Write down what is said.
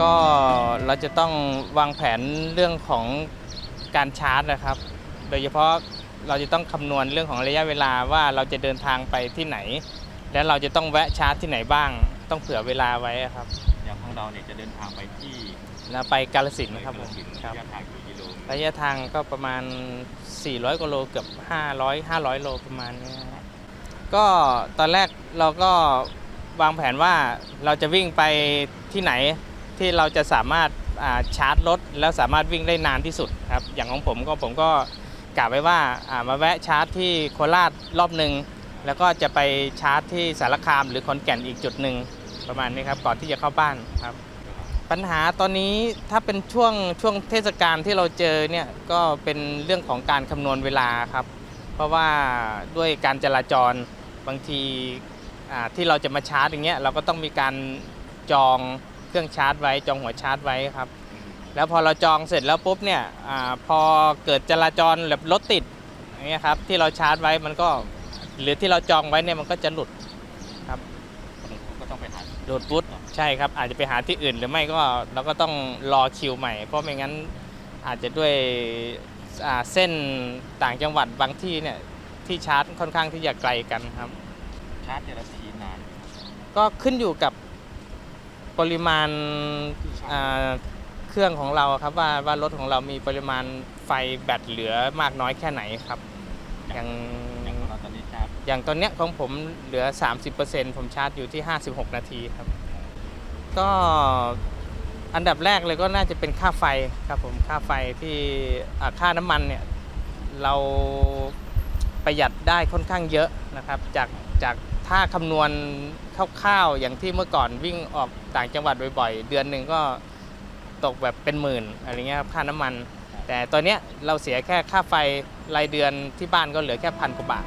ก็เราจะต้องวางแผนเรื่องของการชาร์จนะครับ โดยเฉพาะเราจะต้องคำนวณเรื่องของระยะเวลาว่าเราจะเดินทางไปที่ไหน และเราจะต้องแวะชาร์จที่ไหนบ้าง ต้องเผื่อเวลาไว้ครับอย่างของเราเนี่ยจะเดินทางไปที่แล้วไปกาลสินธุ์ครับผมกาฬสินธุ์ครับระยะทางกี่กิโลระยะทางก็ประมาณ 400กว่าโลเกือบ500 500 โลประมาณนี้ครับก็ตอนแรกเราก็วางแผนว่าเราจะวิ่งไปที่ไหน ที่เราจะสามารถชาร์จรถแล้วสามารถวิ่งได้นานที่สุดครับอย่างของผมก็ผมก็กะไว้ว่ามาแวะชาร์จที่โคราชรอบหนึ่งแล้วก็จะไปชาร์จที่สารคามหรือขอนแก่นอีกจุดหนึ่งประมาณนี้ครับก่อนที่จะเข้าบ้านครับ ปัญหาตอนนี้ถ้าเป็นช่วงช่วงเทศกาลที่เราเจอเนี่ยก็เป็นเรื่องของการคำนวณเวลาครับ เพราะว่าด้วยการจราจรบางทีที่เราจะมาชาร์จอย่างเงี้ยเราก็ต้องมีการจอง รื่องชาร์จไว้จองหัวชาร์จไว้ครับ แล้วพอเราจองเสร็จแล้วปุ๊บเนี่ยอาพอเกิดจราจรแบบรถติดอย่างเงี้ยครับที่เราชาร์จไว้มันก็หรือที่เราจองไว้เนี่ยมันก็จะหลุดก็ต้องไปหาโดดปุ๊บใช่ครับอาจจะไปหาที่อื่นหรือไม่ก็เราก็ต้องรอคิวใหม่ เพราะไม่งั้นอาจจะด้วยอ่าเส้นต่างจังหวัดบางที่เนี่ยที่ชาร์จค่อนข้างที่จะไกลกันครับ ชาร์จแต่ละทีนาน ก็ขึ้นอยู่กับ ปริมาณอ่าเครื่องของเราครับว่าว่ารถของเรามีปริมาณไฟแบตเหลือมากน้อยแค่ไหนครับ อย่างอย่างของเราตอนนี้ชาร์จอย่างตอนเนี้ยของผมเหลือ 30%ผมชาร์จอยู่ที่ 56 นาทีครับ ก็อันดับแรกเลยก็น่าจะเป็นค่าไฟครับผมค่าไฟที่อ่าค่าน้ำมันเนี่ยเราประหยัดได้ค่อนข้างเยอะนะครับ จากจาก ถ้าคำนวณคร่าวๆอย่างที่เมื่อก่อนวิ่งออกต่างจังหวัดบ่อยๆ เดือนหนึ่งก็ตกแบบเป็นหมื่นอะไรเงี้ยครับค่าน้ำมัน แต่ตอนเนี้ยเราเสียแค่ค่าไฟรายเดือนที่บ้านก็เหลือแค่พันกว่าบาท